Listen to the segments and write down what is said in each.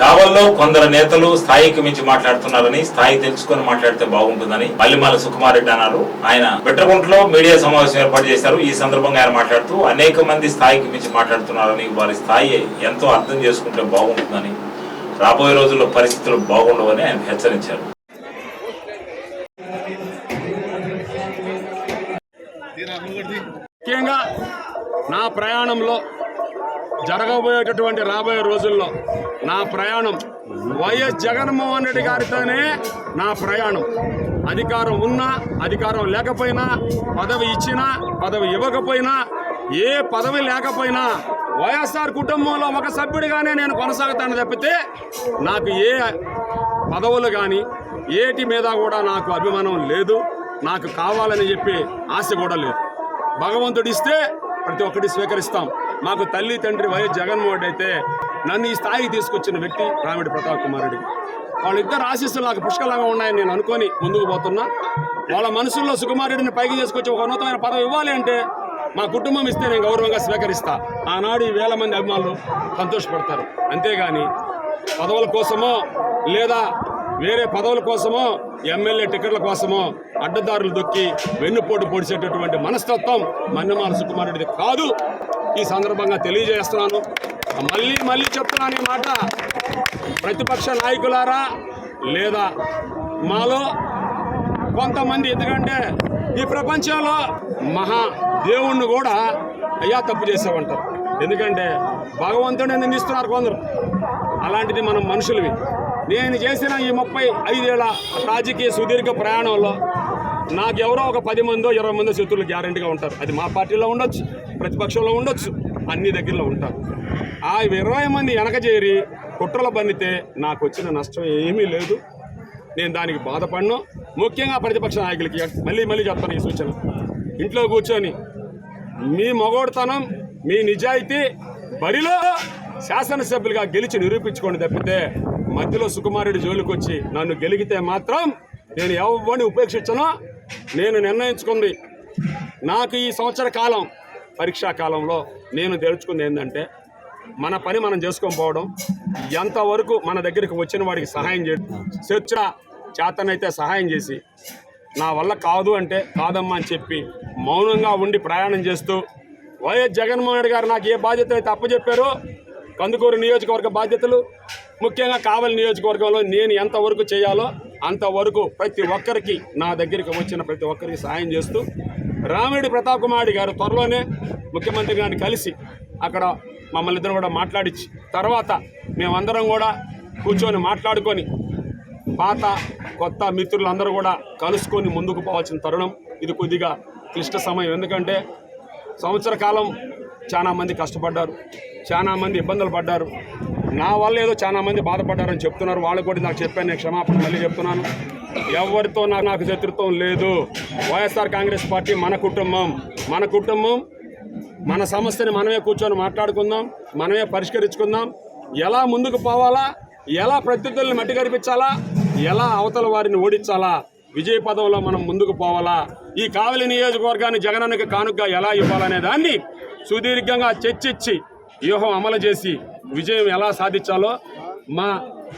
కావల్లో కొందరు నేతలు స్థాయికి మించి మాట్లాడుతున్నారని స్థాయి తెలుసుకొని మాట్లాడితే బాగుంటుందని మల్లిమాల సుకుమార్ రెడ్డి అన్నారు. ఆయన బిట్రగుంటలో మీడియా సమావేశం ఏర్పాటు చేశారు. ఈ సందర్భంగా ఆయన మాట్లాడుతూ అనేక మంది స్థాయికి మించి మాట్లాడుతున్నారని వారి స్థాయి ఎంతో అర్థం చేసుకుంటే బాగుంటుందని రాబోయే రోజుల్లో పరిస్థితులు బాగుండవని ఆయన హెచ్చరించారు. ముఖ్యంగా నా ప్రయాణంలో జరగబోయేటటువంటి రాబోయే రోజుల్లో నా ప్రయాణం వైఎస్ జగన్మోహన్ రెడ్డి గారితోనే నా ప్రయాణం. అధికారం ఉన్నా అధికారం లేకపోయినా పదవి ఇచ్చినా పదవి ఇవ్వకపోయినా ఏ పదవి లేకపోయినా వైఎస్ఆర్ కుటుంబంలో ఒక సభ్యుడిగానే నేను కొనసాగుతాను తప్పితే నాకు ఏ పదవులు కానీ ఏటి మీద కూడా నాకు అభిమానం లేదు నాకు కావాలని చెప్పి ఆశ కూడా లేదు. భగవంతుడిస్తే ప్రతి ఒక్కటి స్వీకరిస్తాం. మాకు తల్లి తండ్రి వైఎస్ జగన్మోహన్ అయితే నన్ను ఈ స్థాయికి తీసుకొచ్చిన వ్యక్తి రామిడి ప్రతాప్ కుమార్ రెడ్డి. వాళ్ళిద్దరు ఆశీస్సులు నాకు పుష్కలంగా ఉన్నాయని నేను అనుకొని ముందుకు పోతున్నా. వాళ్ళ మనసుల్లో సుకుమారెడ్డిని పైకి తీసుకొచ్చి ఒక ఉన్నతమైన పదవి ఇవ్వాలి అంటే మా కుటుంబం ఇస్తే నేను గౌరవంగా స్వీకరిస్తా. ఆనాడు ఈ వేల మంది అభిమానులు సంతోషపడతారు. అంతేగాని పదవుల కోసమో లేదా వేరే పదవుల కోసమో ఎమ్మెల్యే టికెట్ల కోసమో అడ్డదారులు దొక్కి వెన్నుపోటు పొడిచేటటువంటి మనస్తత్వం మన్నమాల సుకుమారుడిది కాదు. ఈ సందర్భంగా తెలియజేస్తున్నాను. మళ్ళీ మళ్ళీ చెప్తున్నాను ఈ మాట. ప్రతిపక్ష నాయకులారా లేదా మాలో కొంతమంది ఎందుకంటే ఈ ప్రపంచంలో మహా దేవుణ్ణి కూడా అయ్యా తప్పు చేసామంటారు ఎందుకంటే భగవంతుడిని నిందిస్తున్నారు కొందరు. అలాంటిది మనం మనుషులవి. నేను చేసిన ఈ ముప్పై ఐదేళ్ళ రాజకీయ సుదీర్ఘ ప్రయాణంలో నాకెవరో ఒక పది మందో ఇరవై మందో శత్రులు గ్యారంటీగా ఉంటారు. అది మా పార్టీలో ఉండొచ్చు. ప్రతిపక్షంలో ఉండొచ్చు. అన్ని దగ్గరలో ఉంటారు. ఆ ఇరవై మంది వెనక చేరి కుట్రలు బన్నితే నాకు వచ్చిన నష్టం ఏమీ లేదు. నేను దానికి బాధపడను. ముఖ్యంగా ప్రతిపక్ష నాయకులకి మళ్ళీ మళ్ళీ చెప్తాను ఈ సూచన. ఇంట్లో కూర్చొని మీ మగోడుతనం మీ నిజాయితీ బరిలో శాసనసభ్యులుగా గెలిచి నిరూపించుకోండి తప్పితే మధ్యలో సుకుమారుడి జోలికి వచ్చి నన్ను గెలిగితే మాత్రం నేను ఎవరిని ఉపేక్షించను? నేను నిర్ణయించుకుంది. నాకు ఈ సంవత్సర కాలం పరీక్షా కాలంలో నేను తెలుసుకుంది ఏంటంటే మన పని మనం చేసుకొని పోవడం ఎంతవరకు మన దగ్గరికి వచ్చిన వాడికి సహాయం చేయడం చర్చ చేతనైతే సహాయం చేసి నా వల్ల కాదు అంటే కాదమ్మా అని చెప్పి మౌనంగా ఉండి ప్రయాణం చేస్తూ వైఎస్ జగన్మోహన్ రెడ్డి గారు నాకు ఏ బాధ్యత అయితే అప్పచెప్పారో కందుకూరు నియోజకవర్గ బాధ్యతలు ముఖ్యంగా కావలి నియోజకవర్గంలో నేను ఎంతవరకు చేయాలో అంతవరకు ప్రతి ఒక్కరికి నా దగ్గరికి వచ్చిన ప్రతి ఒక్కరికి సహాయం చేస్తూ రామిరెడ్డి ప్రతాప్ కుమార్ గారు త్వరలోనే ముఖ్యమంత్రి గారిని కలిసి అక్కడ మమ్మల్ని ఇద్దరు కూడా మాట్లాడించి తర్వాత మేమందరం కూడా కూర్చొని మాట్లాడుకొని పాత కొత్త మిత్రులందరూ కూడా కలుసుకొని ముందుకు పోవాల్సిన తరుణం ఇది కొద్దిగా క్లిష్ట సమయం. ఎందుకంటే సంవత్సర కాలం చాలామంది కష్టపడ్డారు చాలామంది ఇబ్బందులు పడ్డారు. నా వల్ల ఏదో చాలామంది బాధపడ్డారని చెప్తున్నారు. వాళ్ళు కూడా నాకు చెప్పాను నేను క్షమాపణ మళ్ళీ చెప్తున్నాను. ఎవరితో నాకు నాకు శత్రుత్వం లేదు. వైఎస్ఆర్ కాంగ్రెస్ పార్టీ మన కుటుంబం. మన కుటుంబం మన సమస్యని మనమే కూర్చొని మాట్లాడుకుందాం మనమే పరిష్కరించుకుందాం. ఎలా ముందుకు పోవాలా ఎలా ప్రత్యర్థుల్ని మట్టి కనిపించాలా ఎలా అవతల వారిని ఓడించాలా విజయ పదంలో మనం ముందుకు పోవాలా ఈ కావలి నియోజకవర్గాన్ని జగనన్నకి కానుకగా ఎలా ఇవ్వాలనే దాన్ని సుదీర్ఘంగా చర్చించి వ్యూహం అమలు చేసి విజయం ఎలా సాధించాలో మా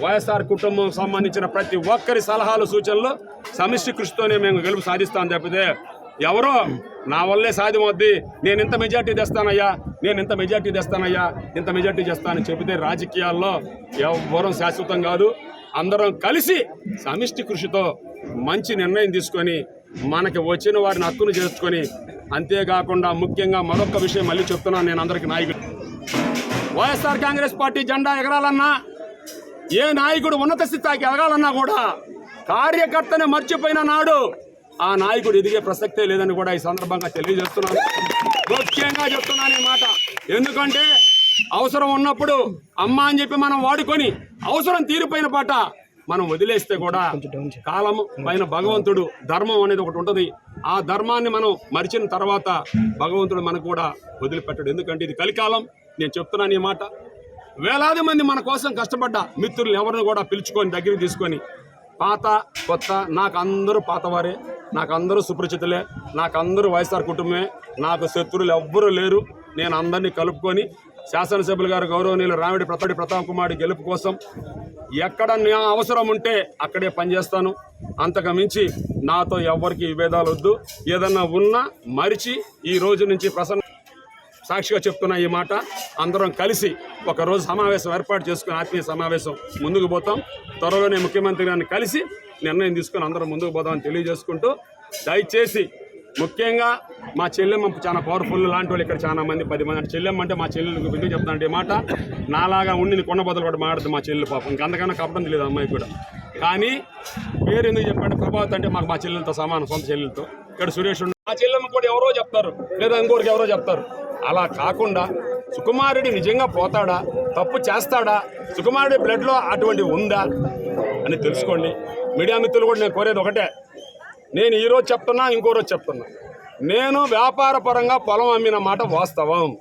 వైఎస్ఆర్ కుటుంబం సంబంధించిన ప్రతి ఒక్కరి సలహాలు సూచనలు సమిష్టి కృషితోనే మేము గెలుపు సాధిస్తాం తప్పితే ఎవరో నా వల్లే సాధ్యమవుద్ది. నేను ఇంత మెజార్టీ తెస్తానయ్యా నేను ఇంత మెజార్టీ తెస్తానయ్యా ఇంత మెజార్టీ చేస్తానని చెబితే రాజకీయాల్లో ఎవ్వరూ శాశ్వతం కాదు. అందరం కలిసి సమిష్టి కృషితో మంచి నిర్ణయం తీసుకొని మనకి వచ్చిన వారిని హక్కును చేర్చుకొని అంతేకాకుండా ముఖ్యంగా మరొక విషయం మళ్ళీ చెప్తున్నాను నేను అందరికి నాయకుడు వైఎస్ఆర్ కాంగ్రెస్ పార్టీ జెండా ఎగరాలన్నా ఏ నాయకుడు ఉన్నత స్థితికి ఎదగాలన్నా కూడా కార్యకర్తనే మర్చిపోయిన నాడు ఆ నాయకుడు ఎదిగే ప్రసక్తే లేదని కూడా ఈ సందర్భంగా తెలియజేస్తున్నాను. ముఖ్యంగా చెప్తున్నాను ఈ మాట. ఎందుకంటే అవసరం ఉన్నప్పుడు అమ్మ అని చెప్పి మనం వాడుకొని అవసరం తీరిపోయిన పాట మనం వదిలేస్తే కూడా కాలం పైన భగవంతుడు ధర్మం అనేది ఒకటి ఉంటుంది. ఆ ధర్మాన్ని మనం మరిచిన తర్వాత భగవంతుడు మనకు కూడా వదిలిపెట్టడు. ఎందుకంటే ఇది కలికాలం. నేను చెప్తున్నాను ఈ మాట. వేలాది మంది మన కోసం కష్టపడ్డ మిత్రులు ఎవరిని కూడా పిలుచుకొని దగ్గరికి తీసుకొని పాత కొత్త నాకు అందరూ పాతవారే నాకు అందరూ సుపరిచితులే నాకు అందరూ వైఎస్ఆర్ కుటుంబమే నాకు శత్రువులు ఎవ్వరూ లేరు. నేను అందరినీ కలుపుకొని శాసనసభ్యులు గారు గౌరవనీయులు రామిడి ప్రతాడి ప్రతాప్ కుమార్ గెలుపు కోసం ఎక్కడ నా అవసరం ఉంటే అక్కడే పనిచేస్తాను. అంతకు మించి నాతో ఎవరికి విభేదాలు వద్దు. ఏదన్నా ఉన్నా మరిచి ఈ రోజు నుంచి ప్రసన్న సాక్షిగా చెప్తున్న ఈ మాట. అందరం కలిసి ఒకరోజు సమావేశం ఏర్పాటు చేసుకుని ఆత్మీయ సమావేశం ముందుకు పోతాం. త్వరలోనే ముఖ్యమంత్రి గారిని కలిసి నిర్ణయం తీసుకుని అందరం ముందుకు పోదామని తెలియజేసుకుంటూ దయచేసి ముఖ్యంగా మా చెల్లెమ్మ చాలా పవర్ఫుల్ లాంటి వాళ్ళు ఇక్కడ చాలా మంది పది మంది. అంటే చెల్లెమ్మ అంటే మా చెల్లెలకు ఎందుకు చెప్తానంటే ఈ మాట నాలాగా ఉండి కొండ బదులు కూడా మాట్లాడుతుంది మా చెల్లెలు పాపం. ఇంకంతకన్నా కప్పడం తెలియదు అమ్మాయి కూడా. కానీ పేరు ఎందుకు చెప్పండి? ప్రభావత్ అంటే మాకు మా చెల్లెలతో సమానం సొంత చెల్లెలతో. ఇక్కడ సురేష్ మా చెల్లెమ్మ కూడా ఎవరో చెప్తారు లేదా ఇంకోరికి ఎవరో చెప్తారు. అలా కాకుండా సుకుమారుడి నిజంగా పోతాడా? తప్పు చేస్తాడా? సుకుమారుడి బ్లడ్లో అటువంటి ఉందా? అని తెలుసుకోండి. మీడియా మిత్రులు కూడా నేను కోరేది ఒకటే. నేను ఈరోజు చెప్తున్నా ఇంకో రోజు చెప్తున్నా. నేను వ్యాపార పరంగా పొలం అమ్మిన మాట వాస్తవం.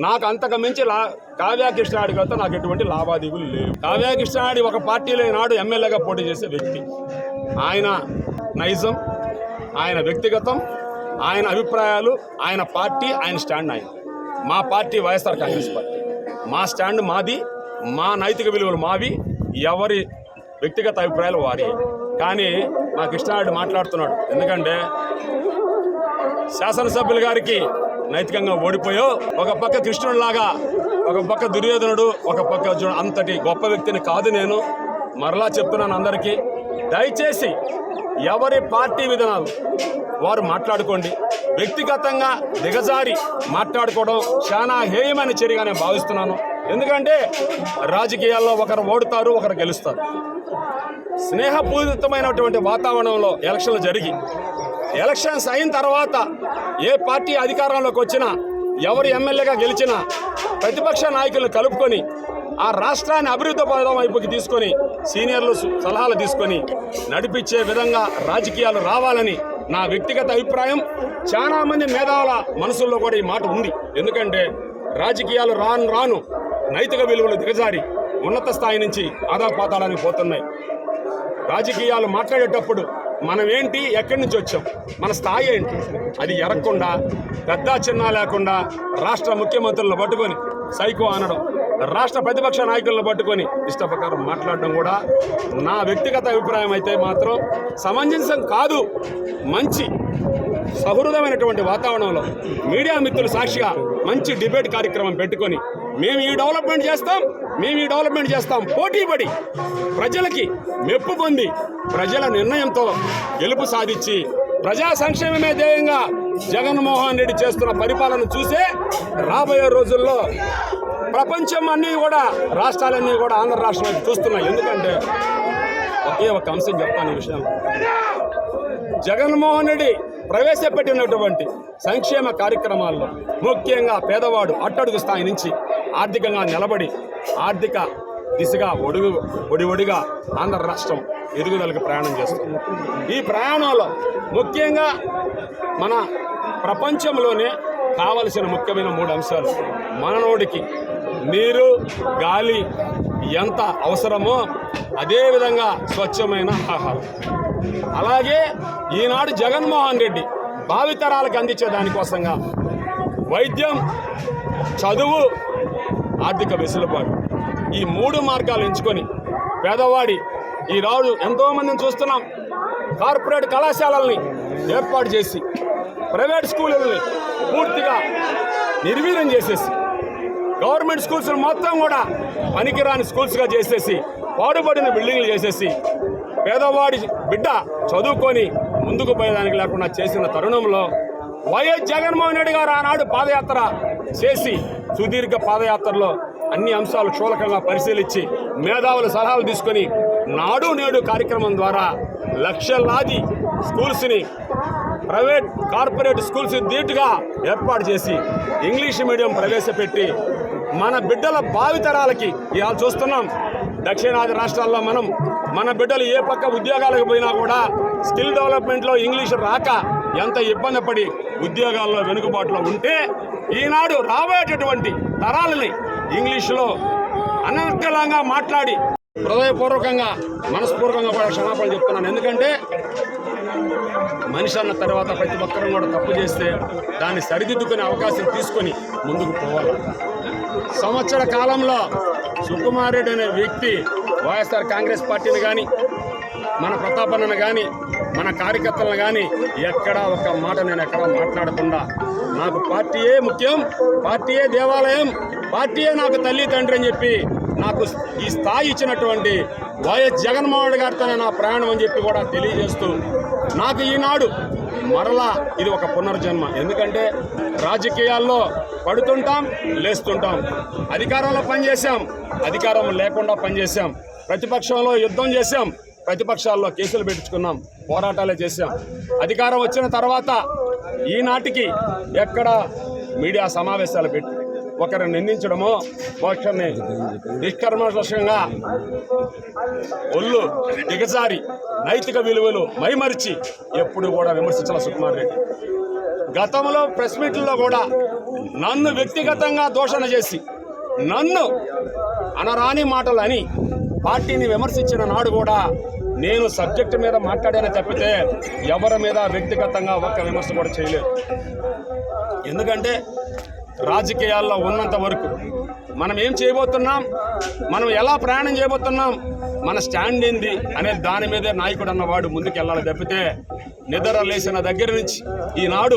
నాకు అంతకు మించి లా కావ్యా కృష్ణాడి గారితో నాకు ఎటువంటి లావాదేవీలు లేవు. కావ్యాకృష్ణాడి ఒక పార్టీలో నాడు ఎమ్మెల్యేగా పోటీ చేసే వ్యక్తి. ఆయన నైజం ఆయన వ్యక్తిగతం ఆయన అభిప్రాయాలు ఆయన పార్టీ ఆయన స్టాండ్ ఆయన మా పార్టీ వైఎస్ఆర్ కాంగ్రెస్ పార్టీ. మా స్టాండ్ మాది మా నైతిక విలువలు మావి ఎవరి వ్యక్తిగత అభిప్రాయాలు వారి. కానీ మా కృష్ణారెడ్డి మాట్లాడుతున్నాడు. ఎందుకంటే శాసనసభ్యులు గారికి నైతికంగా ఓడిపోయో ఒక పక్క కృష్ణుడిలాగా ఒక పక్క దుర్యోధనుడు ఒక పక్క అంతటి గొప్ప వ్యక్తిని కాదు నేను. మరలా చెప్తున్నాను అందరికీ. దయచేసి ఎవరి పార్టీ విధానాలు వారు మాట్లాడుకోండి. వ్యక్తిగతంగా దిగజారి మాట్లాడుకోవడం చాలా హేయమైన చర్యగా నేను భావిస్తున్నాను. ఎందుకంటే రాజకీయాల్లో ఒకరు ఓడుతారు ఒకరు గెలుస్తారు. స్నేహపూరితమైనటువంటి వాతావరణంలో ఎలక్షన్లు జరిగి ఎలక్షన్స్ అయిన తర్వాత ఏ పార్టీ అధికారంలోకి వచ్చినా ఎవరు ఎమ్మెల్యేగా గెలిచినా ప్రతిపక్ష నాయకులను కలుపుకొని ఆ రాష్ట్రాన్ని అభివృద్ధి పదం వైపుకి తీసుకొని సీనియర్లు సలహాలు తీసుకొని నడిపించే విధంగా రాజకీయాలు రావాలని నా వ్యక్తిగత అభిప్రాయం చాలా మంది మేధావుల మనసుల్లో కూడా ఈ మాట ఉంది. ఎందుకంటే రాజకీయాలు రాను రాను నైతిక విలువలు దిగజారి ఉన్నత స్థాయి నుంచి ఆదాపాతాలని పోతున్నాయి. రాజకీయాలు మాట్లాడేటప్పుడు మనం ఏంటి ఎక్కడి నుంచి వచ్చాం మన స్థాయి ఏంటి అది ఎరగకుండా పెద్ద చిన్న లేకుండా రాష్ట్ర ముఖ్యమంత్రులను పట్టుకొని సైకో అనడం రాష్ట్ర ప్రతిపక్ష నాయకులను పట్టుకొని ఇష్టప్రకారం మాట్లాడడం కూడా నా వ్యక్తిగత అభిప్రాయం అయితే మాత్రం సమంజసం కాదు. మంచి సహృదమైనటువంటి వాతావరణంలో మీడియా మిత్రులు సాక్షిగా మంచి డిబేట్ కార్యక్రమం పెట్టుకొని మేము ఈ డెవలప్మెంట్ చేస్తాం మేము ఈ డెవలప్మెంట్ చేస్తాం. పోటీ పడి ప్రజలకి మెప్పు పొంది ప్రజల నిర్ణయంతో గెలుపు సాధించి ప్రజా సంక్షేమమే ధ్యేయంగా జగన్మోహన్ రెడ్డి చేస్తున్న పరిపాలన చూసే రాబోయే రోజుల్లో ప్రపంచం అన్నీ కూడా రాష్ట్రాలన్నీ కూడా ఆంధ్ర రాష్ట్రం చూస్తున్నాయి. ఎందుకంటే ఒకే ఒక అంశం చెప్తాను ఈ విషయం. జగన్మోహన్ రెడ్డి ప్రవేశపెట్టినటువంటి సంక్షేమ కార్యక్రమాల్లో ముఖ్యంగా పేదవాడు అట్టడుగు స్థాయి నుంచి ఆర్థికంగా నిలబడి ఆర్థిక దిశగా ఒడుగు ఒడి ఒడిగా ఆంధ్ర రాష్ట్రం ఎదుగుదలకు ప్రయాణం చేస్తుంది. ఈ ప్రయాణంలో ముఖ్యంగా మన ప్రపంచంలోనే కావలసిన ముఖ్యమైన మూడు అంశాలు. మననోడికి నీరు గాలి ఎంత అవసరమో అదేవిధంగా స్వచ్ఛమైన ఆహారం. అలాగే ఈనాడు జగన్మోహన్ రెడ్డి భావితరాలకు అందించే దానికోసంగా వైద్యం చదువు ఆర్థిక వెసులుబాటు ఈ మూడు మార్గాలు ఎంచుకొని పేదవాడి ఈ రాజు ఎంతోమందిని చూస్తున్నాం. కార్పొరేట్ కళాశాలల్ని ఏర్పాటు చేసి ప్రైవేట్ స్కూళ్ళని పూర్తిగా నిర్వీర్యం చేసేసి గవర్నమెంట్ స్కూల్స్ మొత్తం కూడా పనికిరాని స్కూల్స్గా చేసేసి పాడుబడిన బిల్డింగ్లు చేసేసి పేదవాడి బిడ్డ చదువుకొని ముందుకు పోయేదానికి లేకుండా చేసిన తరుణంలో వైఎస్ జగన్మోహన్ రెడ్డి గారు ఆనాడు పాదయాత్ర చేసి సుదీర్ఘ పాదయాత్రలో అన్ని అంశాలు క్షూలకంగా పరిశీలించి మేధావుల సలహాలు తీసుకొని నాడు నేడు కార్యక్రమం ద్వారా లక్షలాది స్కూల్స్ని ప్రైవేట్ కార్పొరేట్ స్కూల్స్ ధీటుగా ఏర్పాటు చేసి ఇంగ్లీష్ మీడియం ప్రవేశపెట్టి మన బిడ్డల భావితరాలకి ఇవాళ చూస్తున్నాం. దక్షిణాది రాష్ట్రాల్లో మనం మన బిడ్డలు ఏ పక్క ఉద్యోగాలకు పోయినా కూడా స్కిల్ డెవలప్మెంట్లో ఇంగ్లీష్ రాక ఎంత ఇబ్బంది పడి ఉద్యోగాల్లో వెనుకబాటులో ఉంటే ఈనాడు రాబోయేటటువంటి తరాలని ఇంగ్లీషులో అనర్గళంగా మాట్లాడి హృదయపూర్వకంగా మనస్పూర్వకంగా కూడా క్షమాపణ చెప్తున్నాను. ఎందుకంటే మనిషి అన్న తర్వాత ప్రతి ఒక్కరూ కూడా తప్పు చేస్తే దాన్ని సరిదిద్దుకునే అవకాశం తీసుకొని ముందుకు పోవాలి. సంవత్సర కాలంలో సుకుమారెడ్డి అనే వ్యక్తి వైఎస్ఆర్ కాంగ్రెస్ పార్టీని కానీ మన ప్రతాపన్నను కానీ మన కార్యకర్తలను కానీ ఎక్కడా ఒక మాట నేను ఎక్కడా మాట్లాడకుండా నాకు పార్టీయే ముఖ్యం పార్టీయే దేవాలయం పార్టీయే నాకు తల్లి తండ్రి అని చెప్పి నాకు ఈ స్థాయి ఇచ్చినటువంటి వైఎస్ జగన్మోహన్ రెడ్డి గారితోనే నా ప్రయాణం అని చెప్పి కూడా తెలియజేస్తూ నాకు ఈనాడు మరలా ఇది ఒక పునర్జన్మ. ఎందుకంటే రాజకీయాల్లో పడుతుంటాం లేస్తుంటాం. అధికారంలో పనిచేశాం అధికారం లేకుండా పనిచేశాం. ప్రతిపక్షంలో యుద్ధం చేశాం ప్రతిపక్షాల్లో కేసులు పెట్టించుకున్నాం పోరాటాలే చేశాం. అధికారం వచ్చిన తర్వాత ఈనాటికి ఎక్కడ మీడియా సమావేశాలు పెట్టి ఒకరిని నిందించడము ఒకరిని నిష్కర్మశంగా ఒళ్ళు దిగజారి నైతిక విలువలు మైమరిచి ఎప్పుడు కూడా విమర్శించాల సుకుమార్ రెడ్డి. గతంలో ప్రెస్ మీట్లలో కూడా నన్ను వ్యక్తిగతంగా దూషణ చేసి నన్ను అనరాని మాటలు అని పార్టీని విమర్శించిన నాడు కూడా నేను సబ్జెక్టు మీద మాట్లాడానే తప్పితే ఎవరి మీద వ్యక్తిగతంగా ఒక్క విమర్శ కూడా చేయలేదు. ఎందుకంటే రాజకీయాల్లో ఉన్నంత వరకు మనం ఏం చేయబోతున్నాం? మనం ఎలా ప్రయాణం చేయబోతున్నాం? మన స్టాండ్ ఏంది? అనే దాని మీదే నాయకుడు అన్నవాడు ముందుకు వెళ్ళాలి తప్పితే నిద్ర లేచిన దగ్గర నుంచి ఈనాడు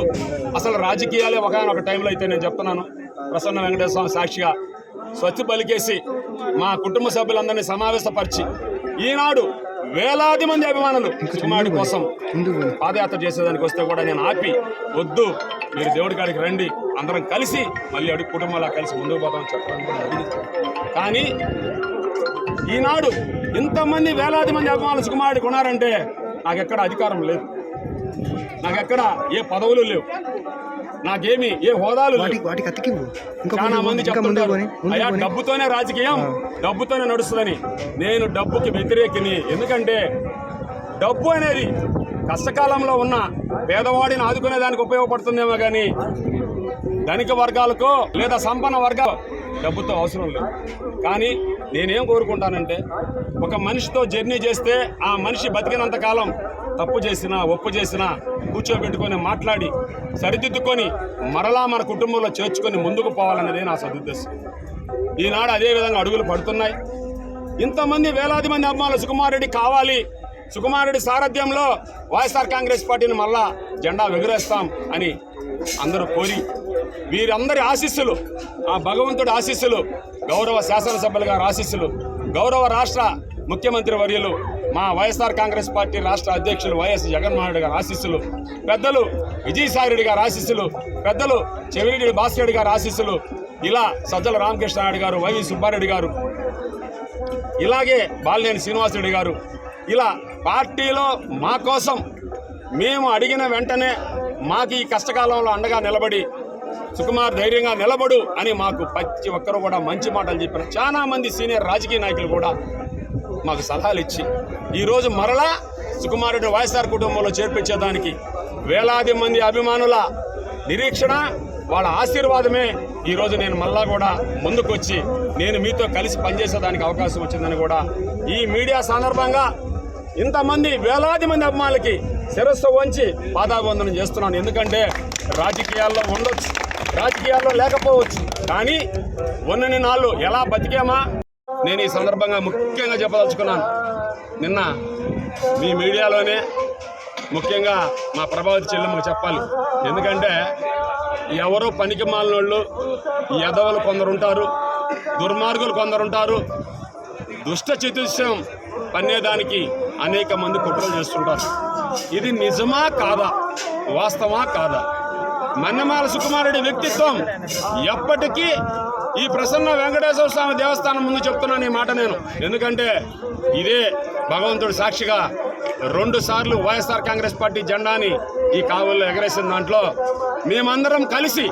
అసలు రాజకీయాలే ఒకనొక టైంలో అయితే నేను చెప్తున్నాను. ప్రసన్న వెంకటేశ్వర స్వామి సాక్షిగా స్వచ్ఛ పలికేసి మా కుటుంబ సభ్యులందరినీ సమావేశపరిచి ఈనాడు వేలాది మంది అభిమానులు కుమారుడి కోసం పాదయాత్ర చేసేదానికి వస్తే కూడా నేను ఆపి వద్దు మీరు దేవుడి కాడికి రండి అందరం కలిసి మళ్ళీ అడుగు కుటుంబాలా కలిసి ముందుకు పోతాం చెప్పడం కూడా అడిగింది. కానీ ఈనాడు ఇంతమంది వేలాది మంది అభిమానులు సుకుమారుడికి ఉన్నారంటే నాకెక్కడ అధికారం లేదు. నాకెక్కడ ఏ పదవులు లేవు. నాకేమి ఏ హోదాలు వాటికి చాలా ముందు చెప్తుంటారు. అయ్యా డబ్బుతోనే రాజకీయం డబ్బుతోనే నడుస్తుందని. నేను డబ్బుకి వ్యతిరేకిని. ఎందుకంటే డబ్బు అనేది కష్టకాలంలో ఉన్న పేదవాడిని ఆదుకునే దానికి ఉపయోగపడుతుందేమో కానీ ధనిక వర్గాలకో లేదా సంపన్న వర్గాలు డబ్బుతో అవసరం లేదు. కానీ నేనేం కోరుకుంటానంటే ఒక మనిషితో జర్నీ చేస్తే ఆ మనిషి బతికినంత కాలం తప్పు చేసినా ఒప్పు చేసినా కూర్చోబెట్టుకొని మాట్లాడి సరిదిద్దుకొని మరలా మన కుటుంబంలో చేర్చుకొని ముందుకు పోవాలన్నదే నా సదుద్దేశం. ఈనాడు అదే విధంగా అడుగులు పడుతున్నాయి. ఇంతమంది వేలాది మంది అభిమానులు సుకుమారెడ్డి కావాలి. సుకుమారెడ్డి సారథ్యంలో వైఎస్ఆర్ కాంగ్రెస్ పార్టీని మళ్ళా జెండా ఎగురేస్తాం అని అందరూ కోరి వీరందరి ఆశీస్సులు ఆ భగవంతుడి ఆశీస్సులు గౌరవ శాసనసభ్యులు గారి ఆశీస్సులు గౌరవ రాష్ట్ర ముఖ్యమంత్రి వర్యులు మా వైఎస్ఆర్ కాంగ్రెస్ పార్టీ రాష్ట్ర అధ్యక్షులు వైఎస్ జగన్మోహన్ రెడ్డి గారి ఆశీస్సులు పెద్దలు విజయసాయిరెడ్డి గారి ఆశీస్సులు పెద్దలు చెవిరెడ్డి భాస్కర్ రెడ్డి గారి ఆశీస్సులు ఇలా సజ్జల రామకృష్ణారెడ్డి గారు వైవి సుబ్బారెడ్డి గారు ఇలాగే బాలినేని శ్రీనివాసరెడ్డి గారు ఇలా పార్టీలో మా కోసం మేము అడిగిన వెంటనే మాకు ఈ కష్టకాలంలో అండగా నిలబడి సుకుమార్ ధైర్యంగా నిలబడు అని మాకు ప్రతి ఒక్కరు కూడా మంచి మాటలు చెప్పిన చాలా మంది సీనియర్ రాజకీయ నాయకులు కూడా మాకు సలహాలు ఇచ్చి ఈరోజు మరలా సుకుమారెడ్డి వైఎస్ఆర్ కుటుంబంలో చేర్పించేదానికి వేలాది మంది అభిమానుల నిరీక్షణ వాళ్ళ ఆశీర్వాదమే ఈరోజు నేను మళ్ళా కూడా ముందుకొచ్చి నేను మీతో కలిసి పనిచేసేదానికి అవకాశం వచ్చిందని కూడా ఈ మీడియా సందర్భంగా ఇంతమంది వేలాది మంది అభిమానులకి శిరస్సు వంచి పాదాబంధనం చేస్తున్నాను. ఎందుకంటే రాజకీయాల్లో ఉండొచ్చు రాజకీయాల్లో లేకపోవచ్చు. కానీ ఉన్నని నాళ్ళు ఎలా బతికామా నేను ఈ సందర్భంగా ముఖ్యంగా చెప్పదలుచుకున్నాను. నిన్న మీ మీడియాలోనే ముఖ్యంగా మా ప్రభావతి చెల్లెమ్మకు చెప్పాలి. ఎందుకంటే ఎవరో పనికి మాలినోళ్ళు ఎదవలు కొందరు ఉంటారు దుర్మార్గులు కొందరు ఉంటారు. దుష్ట చతుష్టం పన్నేదానికి అనేక మంది కుట్రలు చేస్తుంటారు. ఇది నిజమా కాదా? వాస్తవా కాదా? మన్నమాల సుకుమారుడి వ్యక్తిత్వం ఎప్పటికీ ఈ ప్రసన్న వెంకటేశ్వర స్వామి దేవస్థానం ముందు చెప్తున్నాను ఈ మాట నేను. ఎందుకంటే ఇదే భగవంతుడి సాక్షిగా రెండు సార్లు వైఎస్ఆర్ కాంగ్రెస్ పార్టీ జెండాని ఈ కావుల్లో ఎగరేసిన దాంట్లో మేమందరం కలిసి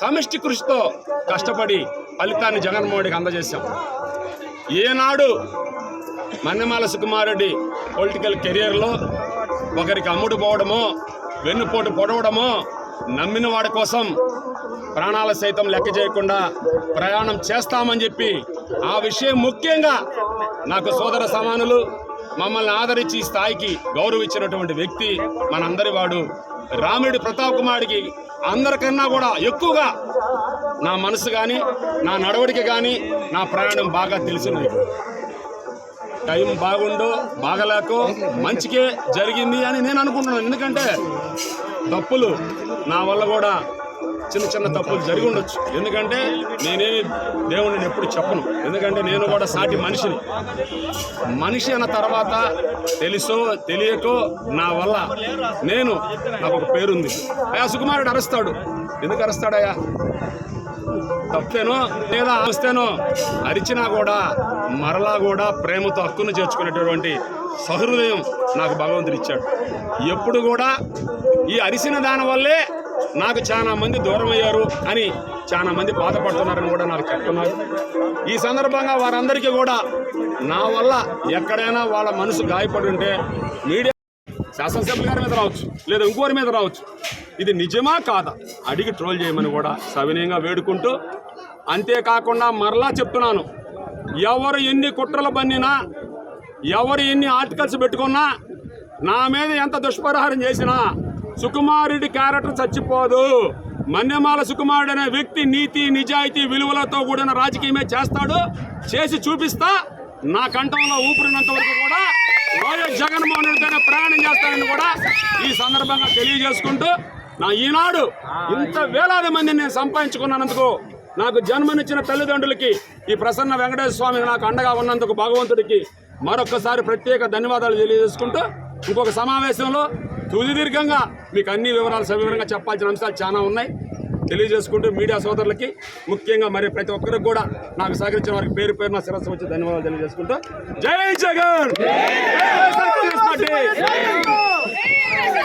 సమిష్టి కృషితో కష్టపడి ఫలితాన్ని జగన్మోహన్కి అందజేశాం. ఏనాడు మన్నెమాల సుకుమారెడ్డి పొలిటికల్ కెరియర్లో ఒకరికి అమ్ముడు పోవడమో వెన్నుపోటు పొడవడమో నమ్మిన వాడి కోసం ప్రాణాల సైతం లెక్క చేయకుండా ప్రయాణం చేస్తామని చెప్పి ఆ విషయం ముఖ్యంగా నాకు సోదర సమానులు మమ్మల్ని ఆదరించి ఈ స్థాయికి గౌరవించినటువంటి వ్యక్తి మనందరి వాడు. రాముడి ప్రతాప్ కుమార్కి అందరికన్నా కూడా ఎక్కువగా నా మనసు కానీ నా నడవడిక కానీ నా ప్రయాణం బాగా తెలిసినది. టైం బాగుండో బాగలేకో మంచికే జరిగింది అని నేను అనుకుంటున్నాను. ఎందుకంటే తప్పులు నా వల్ల కూడా చిన్న చిన్న తప్పులు జరిగి ఉండొచ్చు. ఎందుకంటే నేనేమి దేవుడిని ఎప్పుడు చెప్పను. ఎందుకంటే నేను కూడా సాటి మనిషిని. మనిషి అన్న తర్వాత తెలుసో తెలియకో నా వల్ల నేను నాకు ఒక పేరుంది. అయ్యా సుకుమారుడు అరుస్తాడు. ఎందుకు అరుస్తాడయా తప్పేనో లేదా వస్తేనో అరిచినా కూడా మరలా కూడా ప్రేమతో హక్కును చేర్చుకునేటటువంటి సహృదయం నాకు భగవంతుడు ఇచ్చాడు. ఎప్పుడు కూడా ఈ అరిసిన దాని వల్లే నాకు చాలా మంది దూరం అయ్యారు అని చాలా మంది బాధపడుతున్నారని కూడా నాకు చెప్తున్నారు. ఈ సందర్భంగా వారందరికీ కూడా నా వల్ల ఎక్కడైనా వాళ్ళ మనసు గాయపడి ఉంటే మీడియా శాసనసభ్యుల గారి మీద రావచ్చు లేదా ఇంకోరి మీద రావచ్చు. ఇది నిజమా కాదా? అడిగి ట్రోల్ చేయమని కూడా సవినయంగా వేడుకుంటూ అంతేకాకుండా మరలా చెప్తున్నాను. ఎవరు ఎన్ని కుట్రలు బన్నినా ఎవరు ఎన్ని ఆర్టికల్స్ పెట్టుకున్నా నా మీద ఎంత దుష్పరిహారం చేసినా సుకుమారుడి క్యారెక్టర్ చచ్చిపోదు. మన్యమాల సుకుమారుడు అనే వ్యక్తి నీతి నిజాయితీ విలువలతో కూడిన రాజకీయమే చేస్తాడు. చేసి చూపిస్తా. నా కంఠంలో ఊపిరినంత వరకు కూడా వైఎస్ జగన్మోహన్ రెడ్డితోనే ప్రయాణం చేస్తానని కూడా ఈ సందర్భంగా తెలియజేసుకుంటూ నా ఈనాడు ఇంత వేలాది మందిని నేను సంపాదించుకున్నందుకు నాకు జన్మనిచ్చిన తల్లిదండ్రులకి ఈ ప్రసన్న వెంకటేశ్వర స్వామి నాకు అండగా ఉన్నందుకు భగవంతుడికి మరొకసారి ప్రత్యేక ధన్యవాదాలు తెలియజేసుకుంటూ ఇంకొక సమావేశంలో తుది దీర్ఘంగా మీకు అన్ని వివరాలు సవివరంగా చెప్పాల్సిన అంశాలు చాలా ఉన్నాయి. తెలియజేసుకుంటూ మీడియా సోదరులకి ముఖ్యంగా మరి ప్రతి ఒక్కరికి కూడా నాకు సహకరించిన వారికి పేరు పేరున శిరస్సు వచ్చి ధన్యవాదాలు తెలియజేసుకుంటూ జై జగన్!